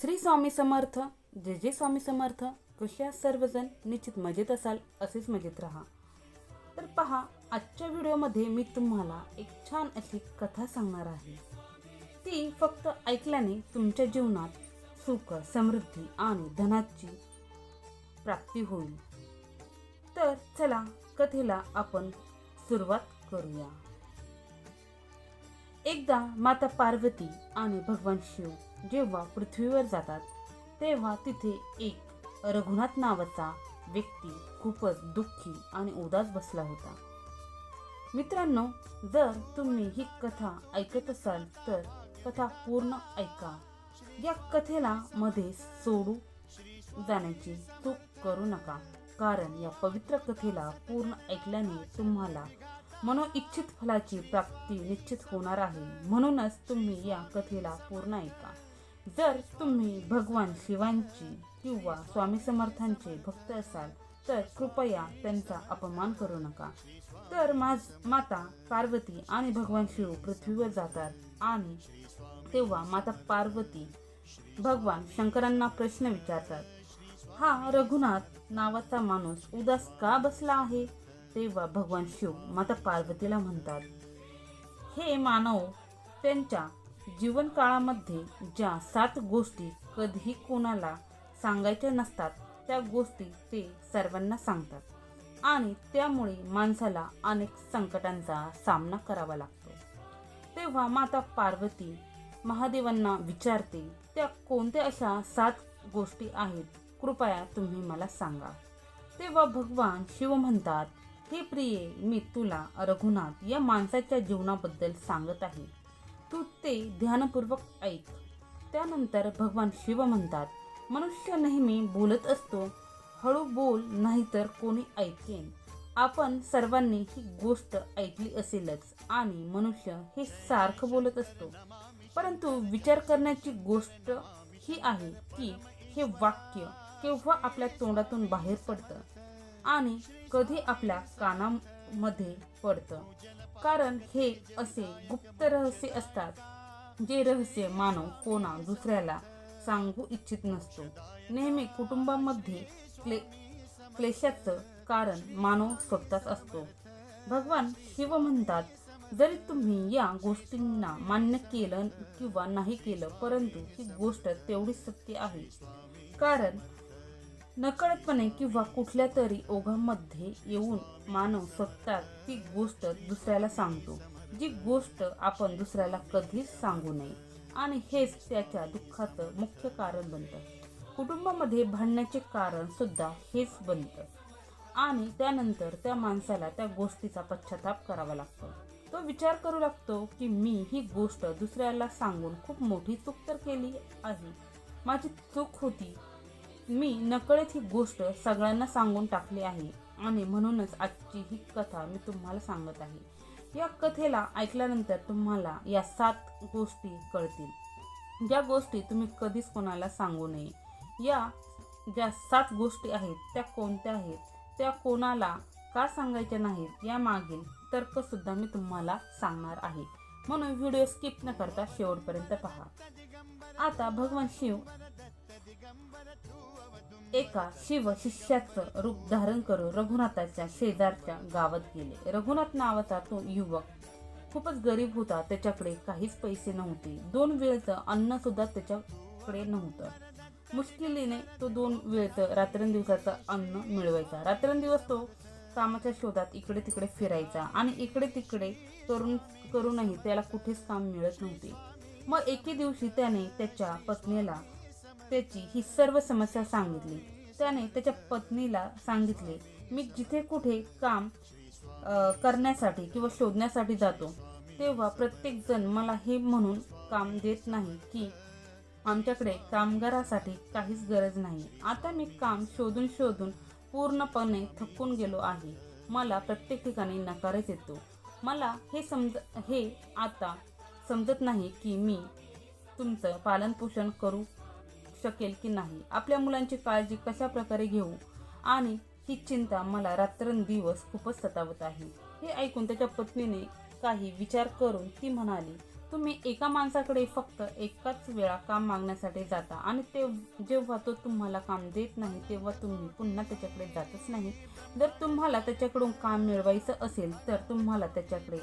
श्री स्वामी समर्थ जे जे स्वामी समर्थ कसे सर्वजण? निश्चित मजेत असाल असेच मजेत राहा. तर पहा आजच्या व्हिडिओमध्ये मी तुम्हाला एक छान अशी कथा सांगणार आहे. ती फक्त ऐकल्याने तुमच्या जीवनात सुख समृद्धी आणि धनाची प्राप्ती होईल. तर चला कथेला आपण सुरुवात करूया. एकदा माता पार्वती आणि भगवान शिव जेव्हा पृथ्वीवर जातात तेव्हा तिथे एक रघुनाथ नावाचा व्यक्ती खूपच दुःखी आणि उदास बसला होता. मित्रांनो जर तुम्ही ही कथा ऐकत असाल तर कथा पूर्ण ऐका. या कथेला मध्ये सोडू जाण्याची चूक करू नका कारण या पवित्र कथेला पूर्ण ऐकल्याने तुम्हाला मनोइच्छित फलाची प्राप्ती निश्चित होणार आहे. म्हणूनच तुम्ही या कथेला पूर्ण ऐका. जर तुम्ही भगवान शिवांची किंवा स्वामी समर्थांचे भक्त असाल तर कृपया त्यांचा अपमान करू नका. तर माझ माता पार्वती आणि भगवान शिव पृथ्वीवर जातात आणि तेव्हा माता पार्वती भगवान शंकरांना प्रश्न विचारतात हा रघुनाथ नावाचा माणूस उदास का बसला आहे? तेव्हा भगवान शिव माता पार्वतीला म्हणतात हे मानव त्यांच्या जीवनकाळामध्ये ज्या सात गोष्टी कधीही कोणाला सांगायच्या नसतात त्या गोष्टी ते सर्वांना सांगतात. आणि त्यामुळे माणसाला अनेक संकटांचा सामना करावा लागतो. तेव्हा माता पार्वती महादेवांना विचारते त्या कोणत्या अशा सात गोष्टी आहेत? कृपया तुम्ही मला सांगा. तेव्हा भगवान शिव म्हणतात हे प्रिये मी तुला रघुनाथ या माणसाच्या जीवनाबद्दल सांगत आहे. तू ते ध्यानपूर्वक ऐक. त्यानंतर भगवान शिव म्हणतात मनुष्य नेहमी बोलत असतो हळू बोल नाहीतर कोणी ऐकेन. आपण सर्वांनी ही गोष्ट ऐकली असेलच आणि मनुष्य हे सारखं बोलत असतो. परंतु विचार करण्याची गोष्ट ही आहे की हे वाक्य केव्हा आपल्या तोंडातून बाहेर पडतं? आणि कधी आपल्या कानामध्ये पडतं. कारण हे असे गुप्त रहस्य असतात जे रहस्य मानव कोणा दुसऱ्याला सांगू इच्छित नसतो. नेहमी कुटुंबामध्ये क्ले क्लेशाचं कारण मानव स्वतःच असतो. भगवान शिव म्हणतात जरी तुम्ही या गोष्टींना मान्य केलं किंवा नाही केलं परंतु ही गोष्ट तेवढी सत्य आहे. कारण नकळतपणे किंवा कुठल्या तरी ओघामध्ये येऊन मानव स्वतः ती गोष्ट दुसऱ्याला सांगतो जी गोष्ट आपण दुसऱ्याला कधीच सांगू नये. आणि हेच त्याच्या दुःखाचं मुख्य कारण बनतं. कुटुंबामध्ये भांडण्याचे कारण सुद्धा हेच बनतं. आणि त्यानंतर त्या माणसाला त्या गोष्टीचा पश्चाताप करावा लागतो. तो विचार करू लागतो की मी ही गोष्ट दुसऱ्याला सांगून खूप मोठी चूक तर केली आहे. माझी चूक होती मी नकळत ही गोष्ट सगळ्यांना सांगून टाकली आहे. आणि म्हणूनच आजची ही कथा मी तुम्हाला सांगत आहे. या कथेला ऐकल्यानंतर तुम्हाला या सात गोष्टी कळतील. ज्या गोष्टी तुम्ही कधीच कोणाला सांगू नये. या ज्या सात गोष्टी आहेत त्या कोणत्या आहेत? त्या कोणाला का सांगायच्या नाहीत? या मागील तर्कसुद्धा मी तुम्हाला सांगणार आहे. म्हणून व्हिडिओ स्किप न करता शेवटपर्यंत पहा. आता भगवान शिव एका शिव शिष्याचं रूप धारण करून रघुनाथाच्या शेजारच्या गावात गेले. रघुनाथ नावाचा तो युवक खूपच गरीब होता. त्याच्याकडे काहीच पैसे नव्हते. दोन वेळचं अन्न सुद्धा त्याच्याकडे नव्हतं. मुश्किलीने तो दोन वेळचं रात्रंदिवसाचं अन्न मिळवायचा. रात्रंदिवस तो कामाच्या शोधात इकडे तिकडे फिरायचा आणि इकडे तिकडे करून करूनही त्याला कुठेच काम मिळत नव्हते. मग एके दिवशी त्याने त्याच्या पत्नीला त्याची ही सर्व समस्या सांगितली. त्याने त्याच्या पत्नीला सांगितले मी जिथे कुठे काम करण्यासाठी किंवा शोधण्यासाठी जातो तेव्हा प्रत्येक जण मला हे म्हणून काम देत नाही की आमच्याकडे कामगारासाठी काहीच गरज नाही. आता मी काम शोधून शोधून पूर्णपणे थकून गेलो आहे. मला प्रत्येक ठिकाणी नकारच येतो. मला हे समज हे आता समजत नाही की मी तुमचं पालनपोषण करू शकेल की नाही आपल्या मुलांची काळजी कशा प्रकारे घेऊ? आणि ही चिंता मला रात्रंदिवस खूपच सतावत आहे. हे ऐकून त्याच्या पत्नीने काही विचार करून ती म्हणाली तुम्ही एका माणसाकडे फक्त एकाच वेळा काम मागण्यासाठी जाता आणि ते जेव्हा तो तुम्हाला काम देत नाही तेव्हा तुम्ही पुन्हा त्याच्याकडे जातच नाही. जर तुम्हाला त्याच्याकडून काम मिळवायचं असेल तर तुम्हाला त्याच्याकडे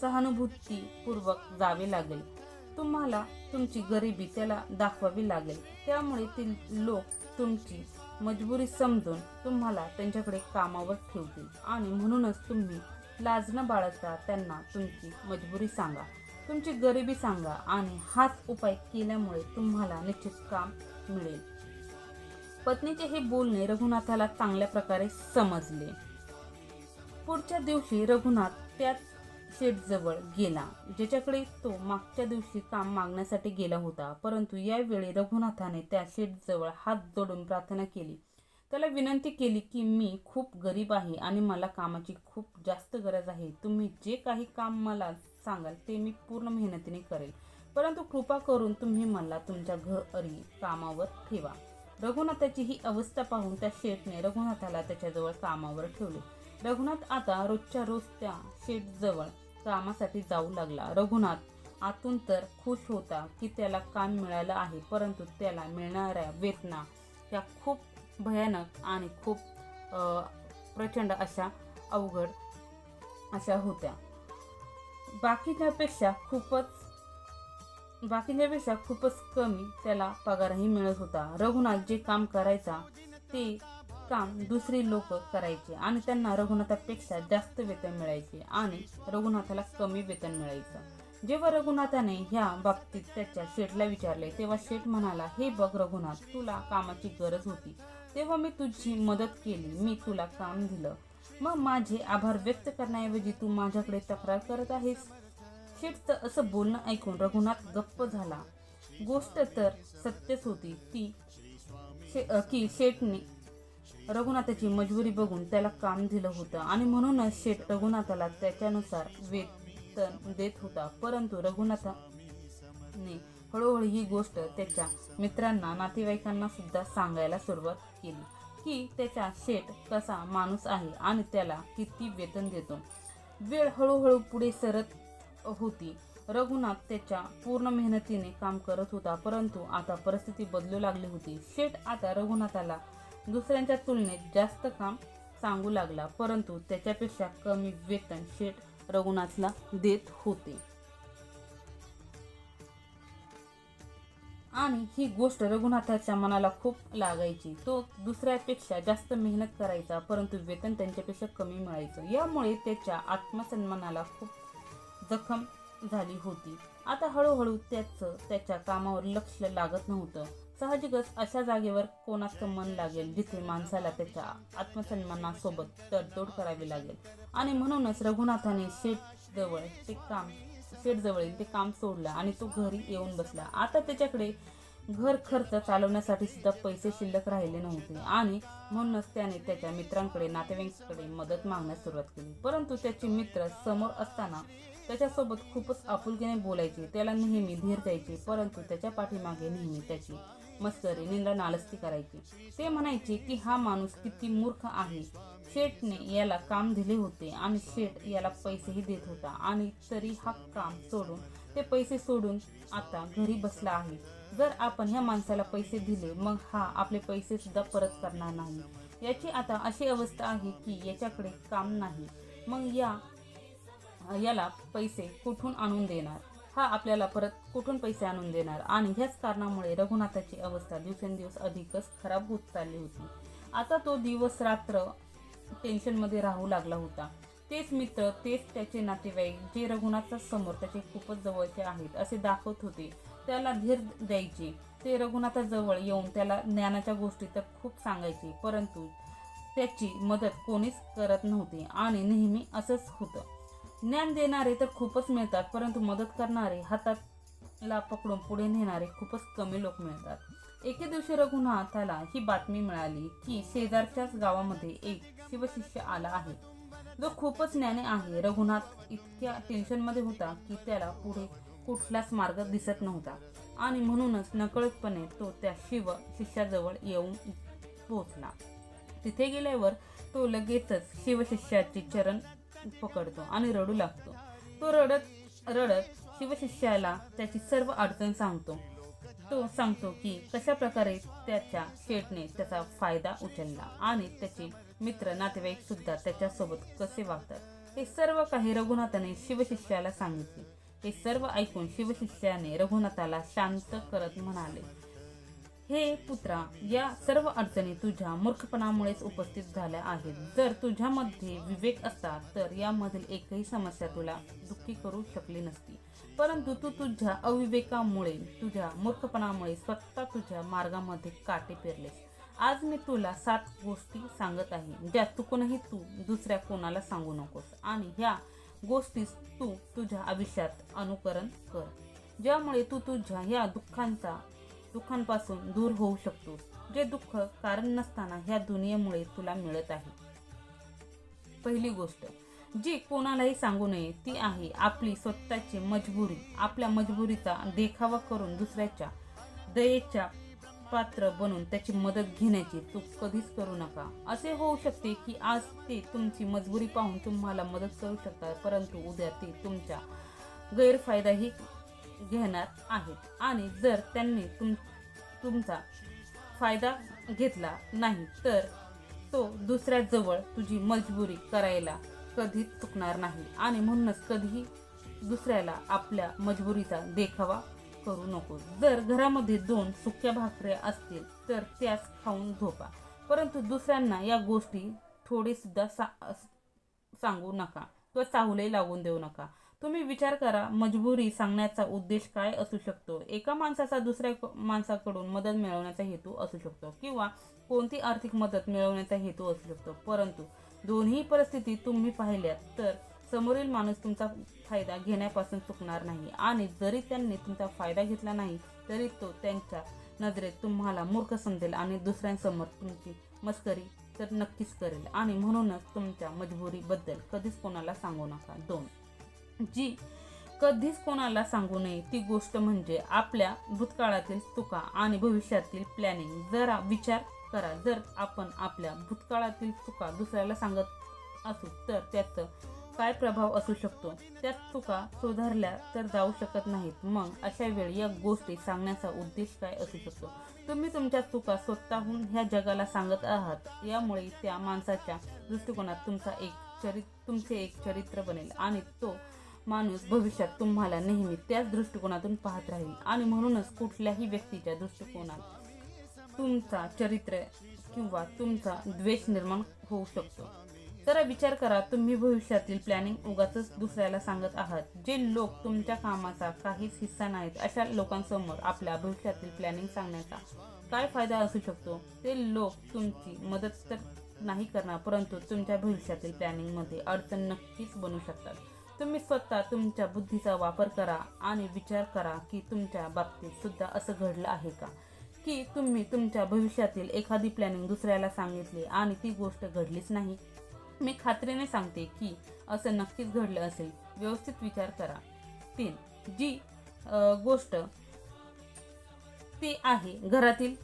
सहानुभूतीपूर्वक जावे लागेल. तुम्हाला तुमची गरिबी त्याला दाखवावी लागेल. त्यामुळे ती लोक तुमची मजबुरी समजून तुम्हाला त्यांच्याकडे कामावर ठेवतील. आणि म्हणूनच तुम्ही लाज न बाळगता त्यांना तुमची मजबुरी सांगा. तुमची गरिबी सांगा आणि हाच उपाय केल्यामुळे तुम्हाला निश्चित काम मिळेल. पत्नीचे हे बोलणे रघुनाथाला चांगल्या प्रकारे समजले. पुढच्या दिवशी रघुनाथ त्याच शेठजवळ गेला ज्याच्याकडे तो मागच्या दिवशी काम मागण्यासाठी गेला होता. परंतु यावेळी रघुनाथाने त्या शेठजवळ हात जोडून प्रार्थना केली. त्याला विनंती केली की मी खूप गरीब आहे आणि मला कामाची खूप जास्त गरज आहे. तुम्ही जे काही काम मला सांगाल ते मी पूर्ण मेहनतीने करेल. परंतु कृपा करून तुम्ही मला तुमच्या घरी कामावर ठेवा. रघुनाथाची ही अवस्था पाहून त्या शेठने रघुनाथाला त्याच्याजवळ कामावर ठेवले. रघुनाथ आता रोजच्या रोज त्या शेठजवळ कामासाठी जाऊ लागला. रघुनाथ आतून तर खुश होता की त्याला काम मिळालं आहे परंतु त्याला मिळणाऱ्या वेतना ह्या खूप भयानक आणि खूप प्रचंड अशा अवघड अशा होत्या. बाकीच्यापेक्षा खूपच बाकीच्यापेक्षा खूपच कमी त्याला पगारही मिळत होता. रघुनाथ जे काम करायचा ते काम दुसरी लोक करायचे आणि त्यांना रघुनाथापेक्षा जास्त वेतन मिळायचे आणि रघुनाथाला कमी वेतन मिळायचं. जेव्हा रघुनाथाने ह्या बाबतीत त्याच्या शेठला विचारले तेव्हा शेठ म्हणाला हे बघ रघुनाथ तुला कामाची गरज होती. तेव्हा मी तुझी मदत केली. मी तुला काम दिलं. मग माझे आभार व्यक्त करण्याऐवजी तू माझ्याकडे तक्रार करत आहेस? शेठचं असं बोलणं ऐकून रघुनाथ गप्प झाला. गोष्ट तर सत्यच होती ती शे की शेठने रघुनाथाची मजबुरी बघून त्याला काम दिलं होतं आणि म्हणूनच शेठ रघुनाथाला त्याच्यानुसार वेतन देत होता. परंतु रघुनाथाने हळूहळू ही गोष्ट त्याच्या मित्रांना नातेवाईकांना सुद्धा सांगायला सुरुवात केली की त्याचा शेठ कसा माणूस आहे आणि त्याला किती वेतन देतो. वेळ हळूहळू पुढे सरत होती. रघुनाथ त्याच्या पूर्ण मेहनतीने काम करत होता परंतु आता परिस्थिती बदलू लागली होती. शेठ आता रघुनाथाला दुसऱ्यांच्या तुलनेत जास्त काम सांगू लागला परंतु त्याच्यापेक्षा कमी वेतन शेठ रघुनाथला देत होते. आणि ही गोष्ट रघुनाथाच्या मनाला खूप लागायची. तो दुसऱ्यापेक्षा जास्त मेहनत करायचा परंतु वेतन त्यांच्यापेक्षा कमी मिळायचं. यामुळे त्याच्या आत्मसन्मानाला खूप जखम झाली होती. आता हळूहळू त्याचं त्याच्या कामावर लक्ष लागत नव्हतं. साहजिकच अशा जागेवर कोणाचं मन लागेल जिथे माणसाला त्याच्या आत्मसन्मानासोबत तडजोड करावी लागेल? आणि म्हणूनच रघुनाथाने शेठ जवळ ते काम शेठजवळील ते काम सोडलं आणि तो घरी येऊन बसला. आता त्याच्याकडे घर खर्च चालवण्यासाठी सुद्धा पैसे शिल्लक राहिले नव्हते आणि म्हणूनच त्याने त्याच्या मित्रांकडे नातेवाईकांकडे मदत मागण्यास सुरुवात केली. परंतु त्याचे मित्र समोर असताना त्याच्यासोबत खूपच आपुलकीने बोलायचे. त्याला नेहमी धीर द्यायचे परंतु त्याच्या पाठीमागे नेहमी त्याची मस्करी निंदा नालस्ती करायची. ते म्हणायचे की हा माणूस किती मूर्ख आहे. शेठने याला काम दिले होते आणि शेठ याला पैसेही देत होता आणि तरी हा काम सोडून ते पैसे सोडून आता घरी बसला आहे. जर आपण ह्या माणसाला पैसे दिले मग हा आपले पैसे सुद्धा परत करणार नाही. याची आता अशी अवस्था आहे की याच्याकडे काम नाही. मग या याला पैसे कुठून आणून देणार? हा आपल्याला परत कुठून पैसे आणून देणार? आणि ह्याच कारणामुळे रघुनाथाची अवस्था दिवसेंदिवस अधिकच खराब होत चालली होती. आता तो दिवस रात्र टेन्शनमध्ये राहू लागला होता. तेच मित्र तेच त्याचे नातेवाईक जे रघुनाथच्या समोर त्याचे खूपच जवळचे आहेत असे दाखवत होते. त्याला धीर द्यायचे. ते रघुनाथाजवळ येऊन त्याला ज्ञानाच्या गोष्टी तर खूप सांगायचे परंतु त्याची मदत कोणीच करत नव्हते. आणि नेहमी असंच होतं. ज्ञान देणारे तर खूपच मिळतात परंतु मदत करणारे हाताला पकडून पुढे नेणारे खूपच कमी लोक मिळतात. एके दिवशी रघुनाथाला ही बातमी मिळाली की शेजारच्याच गावामध्ये एक शिवशिष्य आला आहे. जो खूपच ज्ञानी आहे. रघुनाथ इतक्या टेन्शनमध्ये होता की त्याला पुढे कुठलाच मार्ग दिसत नव्हता आणि म्हणूनच नकळतपणे तो त्या शिव शिष्याजवळ येऊन पोहोचला. तिथे गेल्यावर तो लगेचच शिवशिष्याचे चरण पकडतो आणि रडू लागतो. तो रडत रडत शिवशिष्याला त्याची सर्व अडचण सांगतो. तो सांगतो की कशा प्रकारे त्याच्या शेटने त्याचा फायदा उचलला आणि त्याचे मित्र नातेवाईक सुद्धा त्याच्यासोबत कसे वागतात हे सर्व काही रघुनाथाने शिवशिष्याला सांगितले. हे सर्व ऐकून शिवशिष्याने रघुनाथाला शांत करत म्हणाले हे पुत्रा या सर्व अडचणी तुझ्या मूर्खपणामुळेच उपस्थित झाल्या आहेत. जर तुझ्यामध्ये विवेक असता तर यामधील एकही समस्या तुला दुःखी करू शकली नसती. परंतु तू तुझ्या अविवेकामुळे तुझ्या मूर्खपणामुळे स्वतः तुझ्या मार्गामध्ये काटे पेरलेस. आज मी तुला सात गोष्टी सांगत आहे ज्या चुकूनही तू दुसऱ्या कोणाला सांगू नकोस. आणि ह्या गोष्टीस तू तुझ्या आयुष्यात अनुकरण कर ज्यामुळे तू तुझ्या या दुःखांचा दुःखांपासून दूर होऊ शकतोस जे दुःख कारण नसताना ह्या दुनियेमुळे तुला मिळत आहे. पहिली गोष्ट जी कोणालाही सांगू नये ती आहे आपली स्वतःची मजबुरी. आपल्या मजबुरीचा देखावा करून दुसऱ्याच्या दयेच्या पात्र बनून त्याची मदत घेण्याची चूक कधीच करू नका. असे होऊ शकते की आज ते तुमची मजबुरी पाहून तुम्हाला मदत करू शकतात परंतु उद्या ते तुमच्या गैरफायदाही घेणार आहेत. आणि जर त्यांनी तुम तुमचा फायदा घेतला नाही तर तो दुसऱ्याजवळ तुझी मजबुरी करायला कधीच चुकणार नाही. आणि म्हणूनच कधीही दुसऱ्याला आपल्या मजबुरीचा देखावा करू नको. जर घरामध्ये दोन सुक्या भाकऱ्या असतील तर त्यास खाऊन झोपा. परंतु दुसऱ्यांना या गोष्टी थोडीसुद्धा सा सांगू नका किंवा चाहुले लागून देऊ नका. तुम्ही विचार करा मजबुरी सांगण्याचा उद्देश काय असू शकतो? एका माणसाचा दुसऱ्या माणसाकडून मदत मिळवण्याचा हेतू असू शकतो किंवा कोणती आर्थिक मदत मिळवण्याचा हेतू असू शकतो. परंतु दोन्ही परिस्थिती तुम्ही पाहिल्यात तर समोरील माणूस तुमचा फायदा घेण्यापासून चुकणार नाही आणि जरी त्यांनी तुमचा फायदा घेतला नाही तरी तो त्यांच्या नजरेत तुम्हाला मूर्ख समजेल आणि दुसऱ्यांसमोर तुमची मस्करी तर नक्कीच करेल. आणि म्हणूनच तुमच्या मजबुरीबद्दल कधीच कोणाला सांगू नका. दोन. जी कधीच कोणाला सांगू नये. ती गोष्ट म्हणजे आपल्या भूतकाळातील चुका आणि भविष्यातील प्लॅनिंग जरा विचार करा. जर आपण आपल्या भूतकाळातील चुका दुसऱ्याला सांगत असू तर त्याचं काय प्रभाव असू शकतो? त्या चुका सुधारल्या तर जाऊ शकत नाहीत. मग अशा वेळी या गोष्टी सांगण्याचा उद्देश काय असू शकतो? तुम्ही तुमच्या चुका स्वतःहून ह्या जगाला सांगत आहात. यामुळे त्या माणसाच्या दृष्टिकोनात तुमचा एक चरित तुमचे एक चरित्र बनेल आणि तो माणूस भविष्यात तुम्हाला नेहमी त्याच दृष्टिकोनातून पाहत राहील. आणि म्हणूनच कुठल्याही व्यक्तीच्या दृष्टिकोनात तुमचा चरित्र किंवा तुमचा द्वेष निर्माण होऊ शकतो. जरा विचार करा तुम्ही भविष्यातील प्लॅनिंग उगाच दुसऱ्याला सांगत आहात. जे लोक तुमच्या कामाचा काहीच हिस्सा नाहीत अशा लोकांसमोर आपल्या भविष्यातील प्लॅनिंग सांगण्याचा काय फायदा असू शकतो? ते लोक तुमची मदत तर नाही करणार परंतु तुमच्या भविष्यातील प्लॅनिंगमध्ये अडचण नक्कीच बनू शकतात. तुम्ही स्वतः तुमच्या बुद्धीचा वापर करा आणि विचार करा की तुमच्या बाबतीत सुद्धा असं घडलं आहे का? की तुम्ही तुमच्या भविष्यातील एखादी प्लॅनिंग दुसऱ्याला सांगितली आणि ती गोष्ट घडलीच नाही? मी खात्रीने सांगते की असं नक्कीच घडलं असेल. व्यवस्थित विचार करा. तीन जी गोष्ट ती आहे घरातील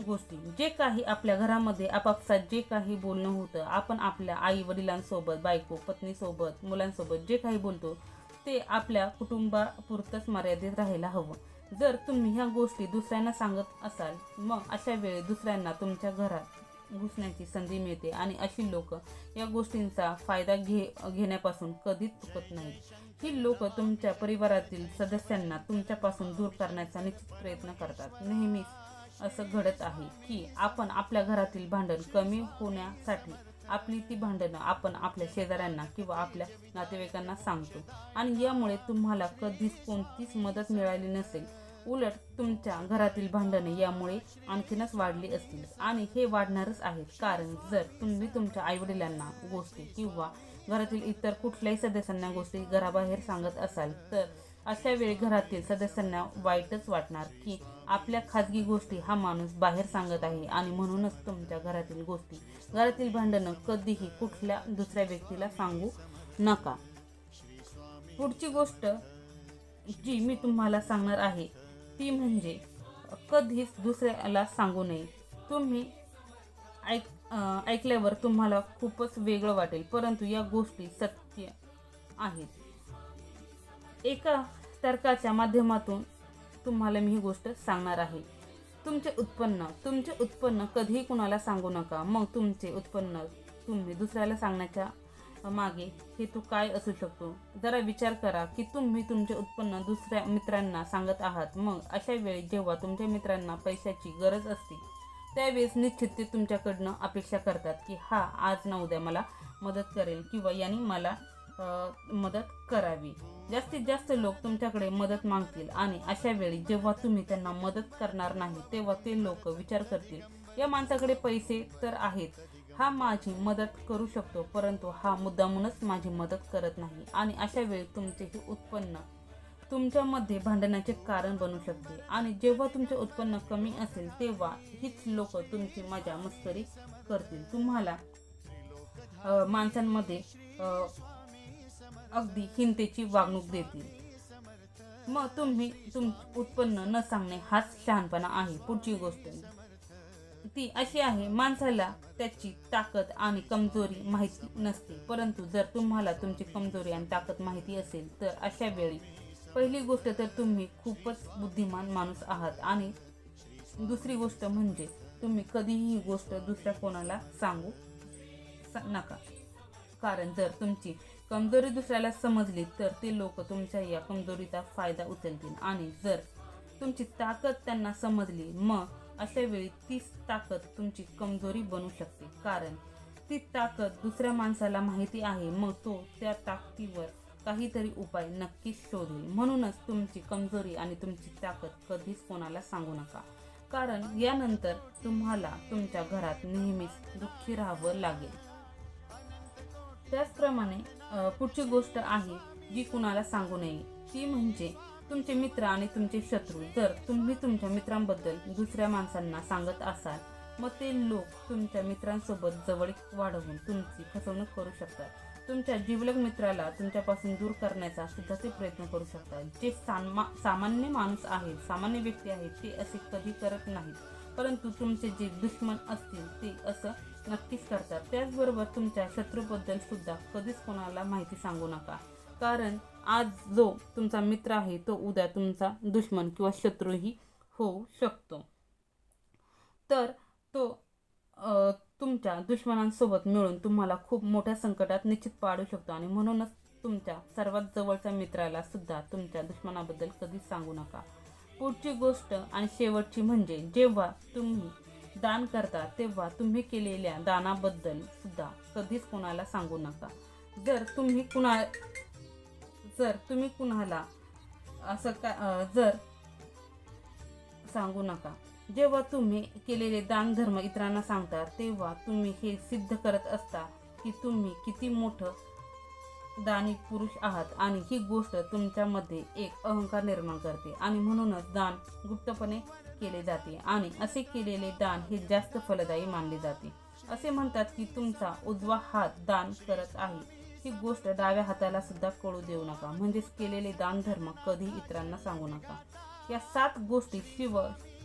गोष्टी. जे काही आपल्या घरामध्ये आपापसात जे काही बोलणं होतं आपण आपल्या आई वडिलांसोबत बायको पत्नीसोबत मुलांसोबत जे काही बोलतो ते आपल्या कुटुंबापुरतंच मर्यादित राहायला हवं. जर तुम्ही ह्या गोष्टी दुसऱ्यांना सांगत असाल मग अशा वेळी दुसऱ्यांना तुमच्या घरात घुसण्याची संधी मिळते आणि अशी लोक या गोष्टींचा फायदा घे घेण्यापासून कधीच चुकत नाहीत. ही लोक तुमच्या परिवारातील सदस्यांना तुमच्यापासून दूर करण्याचा निश्चित प्रयत्न करतात. नेहमीच असं घडत आहे की आपण आपल्या घरातील भांडण कमी होण्यासाठी आपली ती भांडणं आपण आपल्या शेजाऱ्यांना किंवा आपल्या नातेवाईकांना सांगतो. आणि यामुळे तुम्हाला कधीच कोणतीच मदत मिळाली नसेल. उलट तुमच्या घरातील भांडणे यामुळे आणखीनच वाढली असतील. आणि हे वाढणारच आहेत. कारण जर तुम्ही तुमच्या आईवडिलांना गोष्टी किंवा घरातील इतर कुठल्याही सदस्यांना गोष्टी घराबाहेर सांगत असाल तर अशा वेळी घरातील सदस्यांना वाईटच वाटणार की आपल्या खाजगी गोष्टी हा माणूस बाहेर सांगत आहे आणि म्हणूनच तुमच्या घरातील गोष्टी घरातील भांडणं कधीही कुठल्या दुसऱ्या व्यक्तीला सांगू नका. पुढची गोष्ट जी मी तुम्हाला सांगणार आहे ती म्हणजे कधीच दुसऱ्याला सांगू नये. तुम्ही ऐक ऐकल्यावर तुम्हाला खूपच वेगळं वाटेल परंतु या गोष्टी सत्य आहेत. एका तर्काच्या माध्यमातून तुम्हाला मी ही गोष्ट सांगणार आहे. तुमचे उत्पन्न तुमचे उत्पन्न कधीही कुणाला सांगू नका. मग तुमचे उत्पन्न तुम्ही दुसऱ्याला सांगण्याच्या मागे हेतू काय असू शकतो? जरा विचार करा की तुम्ही तुमचे उत्पन्न दुसऱ्या मित्रांना सांगत आहात. मग अशा वेळी जेव्हा तुमच्या मित्रांना पैशाची गरज असते त्यावेळेस निश्चित ते तुमच्याकडनं अपेक्षा करतात की हा आज ना उद्या मला मदत करेल किंवा यांनी मला मदत करावी. जास्तीत जास्त लोक तुमच्याकडे मदत मागतील आणि अशा वेळी जेव्हा तुम्ही त्यांना मदत करणार नाही तेव्हा ते लोक विचार करतील या माणसाकडे पैसे तर आहेत हा माझी मदत करू शकतो परंतु हा मुद्दामूनच माझी मदत करत नाही. आणि अशा वेळी तुमचेही उत्पन्न तुमच्यामध्ये भांडणाचे कारण बनू शकते. आणि जेव्हा तुमचे उत्पन्न कमी असेल तेव्हा हीच लोक तुमची मजा मस्करी करतील. तुम्हाला माणसांमध्ये अगदी हिंतेची वागणूक देतील. मग तुम्ही तुम उत्पन्न न सांगणे हाच शहाणपणा आहे पुढची गोष्ट. ती अशी आहे माणसाला त्याची ताकद आणि कमजोरी माहिती नसते. परंतु जर तुम्हाला तुमची कमजोरी आणि ताकद माहिती असेल तर अशा वेळी पहिली गोष्ट तर तुम्ही खूपच बुद्धिमान माणूस आहात. आणि दुसरी गोष्ट म्हणजे तुम्ही कधीही ही गोष्ट दुसऱ्या कोणाला सांगू सा नका. कारण जर तुमची कमजोरी दुसऱ्याला समजली तर ते लोक तुमच्या या कमजोरीचा फायदा उचलतील. आणि जर तुमची ताकद त्यांना समजली मग अशा वेळी तीच ताकद तुमची कमजोरी बनू शकते. कारण ती ताकद दुसऱ्या माणसाला माहिती आहे मग तो त्या ताकदीवर काहीतरी उपाय नक्कीच शोधेल. म्हणूनच तुमची कमजोरी आणि तुमची ताकद कधीच कोणाला सांगू नका. कारण यानंतर तुम्हाला तुमच्या घरात नेहमीच दुःखी राहावं लागेल. त्याचप्रमाणे पुढची गोष्ट आहे जी कुणाला सांगू नये. ती म्हणजे तुमचे मित्र आणि तुमचे शत्रू. जर तुम्ही तुमच्या मित्रांबद्दल दुसऱ्या माणसांना सांगत असाल मग ते लोक तुमच्या मित्रांसोबत जवळीक वाढवून तुमची फसवणूक करू शकतात. तुमच्या जिवलग मित्राला तुमच्यापासून दूर करण्याचा सुद्धा ते प्रयत्न करू शकतात. जे सामा सामान्य माणूस आहेत सामान्य व्यक्ती आहेत ते असे कधी करत नाहीत. परंतु तुमचे जे दुश्मन असतील ते असं नक्कीच करतात. त्याचबरोबर तुमच्या शत्रूबद्दल सुद्धा कधीच कोणाला माहिती सांगू नका. कारण आज जो तुमचा मित्र आहे तो उद्या तुमचा दुश्मन किंवा शत्रूही होऊ शकतो. तर तो तुमच्या दुश्मनांसोबत मिळून तुम्हाला खूप मोठ्या संकटात निश्चित पाडू शकतो आणि म्हणूनच तुमच्या सर्वात जवळच्या मित्राला सुद्धा तुमच्या दुश्मनाबद्दल कधीच सांगू नका. पुढची गोष्ट आणि शेवटची म्हणजे जेव्हा तुम्ही दान करता तेव्हा तुम्ही केलेल्या दानाबद्दल सुद्धा कधीच कोणाला सांगू नका. जर तुम्ही कुणा जर तुम्ही कुणाला असं का जर सांगू नका. जेव्हा तुम्ही केलेले दान धर्म इतरांना सांगता तेव्हा तुम्ही हे सिद्ध करत असता की तुम्ही किती मोठं दानी पुरुष आहात आणि ही गोष्ट तुमच्यामध्ये एक अहंकार निर्माण करते आणि म्हणूनच दान गुप्तपणे केले जाते आणि असे केलेले दान हे जास्त फलदायी मानले जाते. असे म्हणतात की तुमचा उजवा हात दान करत आहे. ही गोष्ट डाव्या हाताला सुद्धा कळू देऊ नका. म्हणजेच केलेले दान धर्म कधी इतरांना सांगू नका. या सात गोष्टी शिव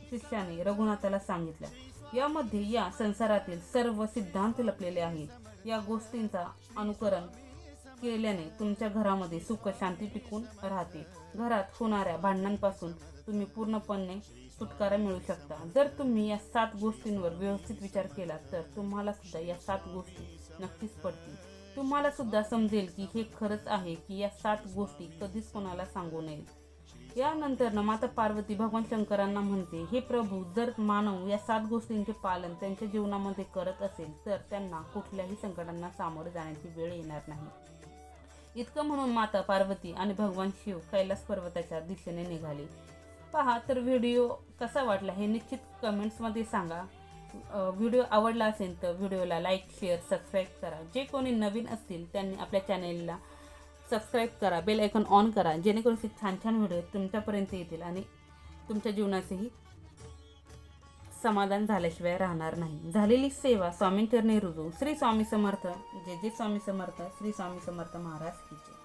शिष्याने रघुनाथाला सांगितल्या. यामध्ये या संसारातील सर्व सिद्धांत लपलेले आहेत. या गोष्टींचा अनुकरण केल्याने तुमच्या घरामध्ये सुख शांती टिकून राहते. घरात होणाऱ्या भांडणांपासून तुम्ही पूर्णपणे सुटकारा मिळू शकता. जर तुम्ही या सात गोष्टींवर व्यवस्थित विचार केला तर तुम्हाला सुद्धा या सात गोष्टी नक्कीच पडतील. तुम्हाला सुद्धा समजेल की हे खरंच आहे की या सात गोष्टी कधीच कोणाला सांगू नयेत यानंतर न माता पार्वती भगवान शंकरांना म्हणते हे प्रभू जर मानव या सात गोष्टींचे पालन त्यांच्या जीवनामध्ये करत असेल तर त्यांना कुठल्याही संकटांना सामोरे जाण्याची वेळ येणार नाही. इतकं म्हणून माता पार्वती आणि भगवान शिव कैलास पर्वताच्या दिशेने निघाले. पहा तर व्हिडिओ कसा वाटला हे निश्चित कमेंट्समध्ये सांगा. व्हिडिओ आवडला असेल तर व्हिडिओला लाईक शेअर सबस्क्राईब करा. जे कोणी नवीन असतील त्यांनी आपल्या चॅनेलला सबस्क्राईब करा. बेल आयकॉन ऑन करा. जेणेकरून छान छान व्हिडिओ तुमच्यापर्यंत येतील आणि तुमच्या जीवनाचेही समाधान झाल्याशिवाय राहणार नाही झालेली सेवा स्वामींचरणी रुजू श्री स्वामी समर्थ जे जे स्वामी समर्थ श्री स्वामी समर्थ महाराज की जय.